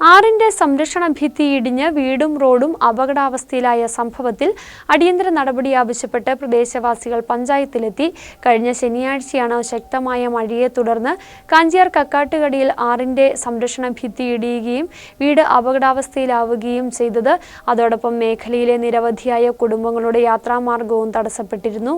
ആറിന്റെ സംരക്ഷണ ഭിത്തി ഇടിഞ്ഞ് വീടും റോഡും അപകടാവസ്ഥയിലായ സംഭവത്തിൽ അടിയന്തര നടപടി ആവശ്യപ്പെട്ട് പ്രദേശവാസികൾ പഞ്ചായത്തിലെത്തി. കഴിഞ്ഞ ശനിയാഴ്ചയാണ് ശക്തമായ മഴയെ തുടർന്ന് കാഞ്ചിയാർ കക്കാട്ടുകടിയിൽ ആറിന്റെ സംരക്ഷണ ഭിത്തി ഇടിയുകയും വീട് അപകടാവസ്ഥയിലാവുകയും ചെയ്തത്. അതോടൊപ്പം മേഖലയിലെ നിരവധിയായ കുടുംബങ്ങളുടെ യാത്രാമാർഗവും തടസ്സപ്പെട്ടിരുന്നു.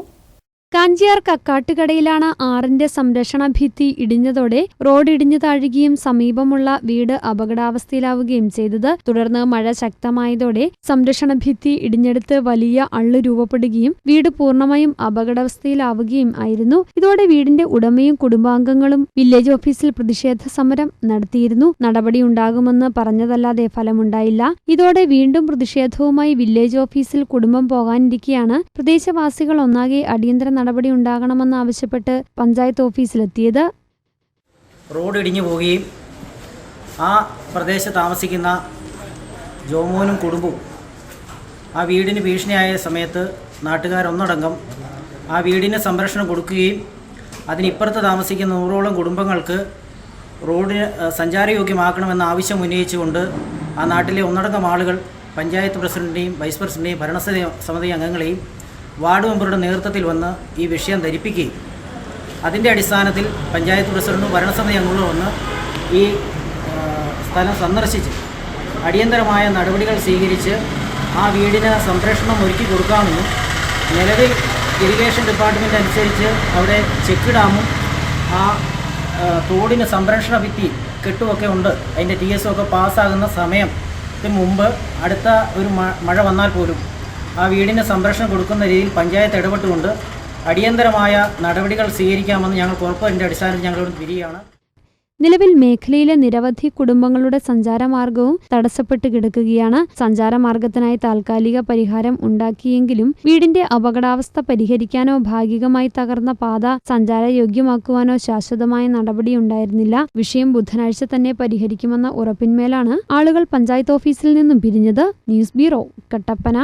കാഞ്ചിയാർ കക്കാട്ടുകടയിലാണ് ആറിന്റെ സംരക്ഷണ ഭിത്തി ഇടിഞ്ഞതോടെ റോഡ് ഇടിഞ്ഞു താഴുകയും സമീപമുള്ള വീട് അപകടാവസ്ഥയിലാവുകയും ചെയ്തത്. തുടർന്ന് മഴ ശക്തമായതോടെ സംരക്ഷണ ഭിത്തി ഇടിഞ്ഞെടുത്ത് വലിയ അള്ളു രൂപപ്പെടുകയും വീട് പൂർണമായും അപകടാവസ്ഥയിലാവുകയും ആയിരുന്നു. ഇതോടെ വീടിന്റെ ഉടമയും കുടുംബാംഗങ്ങളും വില്ലേജ് ഓഫീസിൽ പ്രതിഷേധ സമരം നടത്തിയിരുന്നു. നടപടി ഉണ്ടാകുമെന്ന് പറഞ്ഞതല്ലാതെ ഫലമുണ്ടായില്ല. ഇതോടെ വീണ്ടും പ്രതിഷേധവുമായി വില്ലേജ് ഓഫീസിൽ കുടുംബം പോകാനിരിക്കെയാണ്. പ്രദേശവാസികൾ ഒന്നാകെ അടിയന്തര നടപടി ഉണ്ടാകണമെന്നാവശ്യപ്പെട്ട് പഞ്ചായത്ത് ഓഫീസിലെത്തിയത്. റോഡ് ഇടിഞ്ഞു പോവുകയും ആ പ്രദേശത്ത് താമസിക്കുന്ന ജോമോനും കുടുംബവും ആ വീടിന് ഭീഷണിയായ സമയത്ത് നാട്ടുകാരൊന്നടങ്കം ആ വീടിന് സംരക്ഷണം കൊടുക്കുകയും അതിനിപ്പുറത്ത് താമസിക്കുന്ന നൂറോളം കുടുംബങ്ങൾക്ക് റോഡിന് സഞ്ചാരയോഗ്യമാക്കണമെന്ന ആവശ്യം ഉന്നയിച്ചുകൊണ്ട് ആ നാട്ടിലെ ഒന്നടങ്കം ആളുകൾ പഞ്ചായത്ത് പ്രസിഡന്റിനെയും വൈസ് പ്രസിഡന്റിനെയും ഭരണസമിതി സമിതി അംഗങ്ങളെയും വാർഡ് മെമ്പറുടെ നേതൃത്വത്തിൽ വന്ന് ഈ വിഷയം ധരിപ്പിക്കുകയും അതിന്റെ അടിസ്ഥാനത്തിൽ പഞ്ചായത്ത് പ്രസിഡന്റും ഭരണസമിതി അംഗങ്ങളും വന്ന് ഈ സ്ഥലം സന്ദർശിച്ച് അടിയന്തരമായ നടപടികൾ സ്വീകരിച്ച് ആ വീടിന് സംരക്ഷണം ഒരുക്കി കൊടുക്കാമെന്നും നിലവിൽ ഇറിഗേഷൻ ഡിപ്പാർട്ട്മെന്റ് അനുസരിച്ച് അവിടെ ചെക്ക് ഡാമും ആ, തോടിന് സംരക്ഷണ ഭിത്തി കെട്ടുമൊക്കെ ഉണ്ട്. അതിന്റെ ടി എസ് ഒക്കെ പാസ്സാകുന്ന സമയത്തിന് മുമ്പ് അടുത്ത ഒരു മഴ വന്നാൽ പോലും ആ വീടിന് സംരക്ഷണം കൊടുക്കുന്ന രീതിയിൽ പഞ്ചായത്ത് ഇടപെട്ടുകൊണ്ട് അടിയന്തരമായ നടപടികൾ സ്വീകരിക്കാമെന്ന് ഞങ്ങൾ ഉറപ്പതിന്റെ അടിസ്ഥാനത്തിൽ ഞങ്ങൾ പിരിയാണ് നിലവിൽ മേഖലയിലെ നിരവധി കുടുംബങ്ങളുടെ സഞ്ചാരമാർഗവും തടസ്സപ്പെട്ട് കിടക്കുകയാണ്. സഞ്ചാരമാർഗത്തിനായി താൽക്കാലിക പരിഹാരം ഉണ്ടാക്കിയെങ്കിലും വീടിന്റെ അപകടാവസ്ഥ പരിഹരിക്കാനോ ഭാഗികമായി തകർന്ന പാത സഞ്ചാരയോഗ്യമാക്കുവാനോ ശാശ്വതമായ നടപടിയുണ്ടായിരുന്നില്ല വിഷയം ബുധനാഴ്ച തന്നെ പരിഹരിക്കുമെന്ന ഉറപ്പിന്മേലാണ് ആളുകൾ പഞ്ചായത്ത് ഓഫീസിൽ നിന്നും പിരിഞ്ഞത്. News bureau Kattappana.